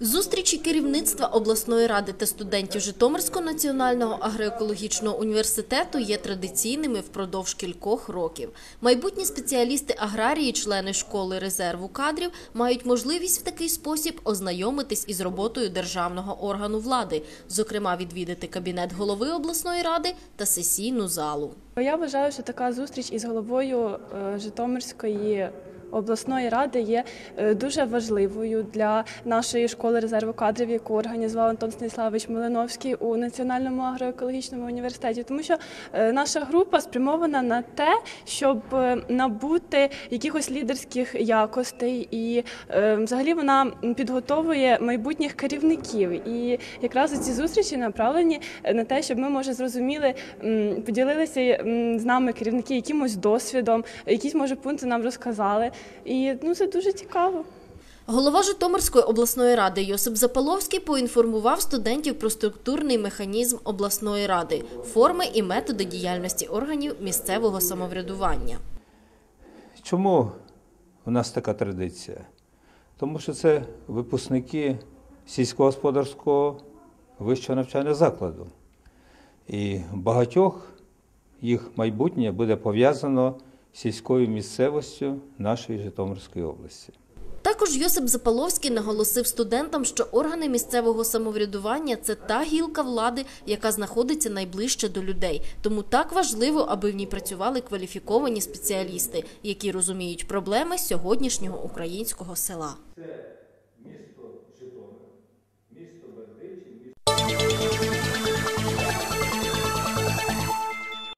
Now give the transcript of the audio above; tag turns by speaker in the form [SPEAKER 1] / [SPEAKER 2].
[SPEAKER 1] Зустрічі керівництва обласної ради та студентів Житомирського національного агроекологічного університету є традиційними впродовж кількох років. Майбутні спеціалісти аграрії, члени школи резерву кадрів, мають можливість в такий спосіб ознайомитись із роботою державного органу влади, зокрема відвідати кабінет голови обласної ради та сесійну залу.
[SPEAKER 2] Я вважаю, що така зустріч із головою е, Житомирської обласної ради є е, дуже важливою для нашої школи резерву кадрів, яку організував Антон Станіславович Малиновський у Національному агроекологічному університеті, тому що е, наша група спрямована на те, щоб е, набути якихось лідерських якостей, і взагалі вона підготовує майбутніх керівників. І якраз ці зустрічі направлені на те, щоб ми може зрозуміли, поділилися з нами керівники якимось досвідом, якісь може пункти нам розказали. І ну це дуже цікаво.
[SPEAKER 1] Голова Житомирської обласної ради Йосип Запаловський поінформував студентів про структурний механізм обласної ради, форми і методи діяльності органів місцевого самоврядування.
[SPEAKER 3] Чому у нас така традиція? Тому що це випускники сільськогосподарського вищого навчального закладу. І багатьох їх майбутнє буде пов'язано з сільською місцевістю нашої Житомирської області.
[SPEAKER 1] Також Йосип Запаловський наголосив студентам, що органи місцевого самоврядування це та гілка влади, яка знаходиться найближче до людей. Тому так важливо, аби в ній працювали кваліфіковані спеціалісти, які розуміють проблеми сьогоднішнього українського села.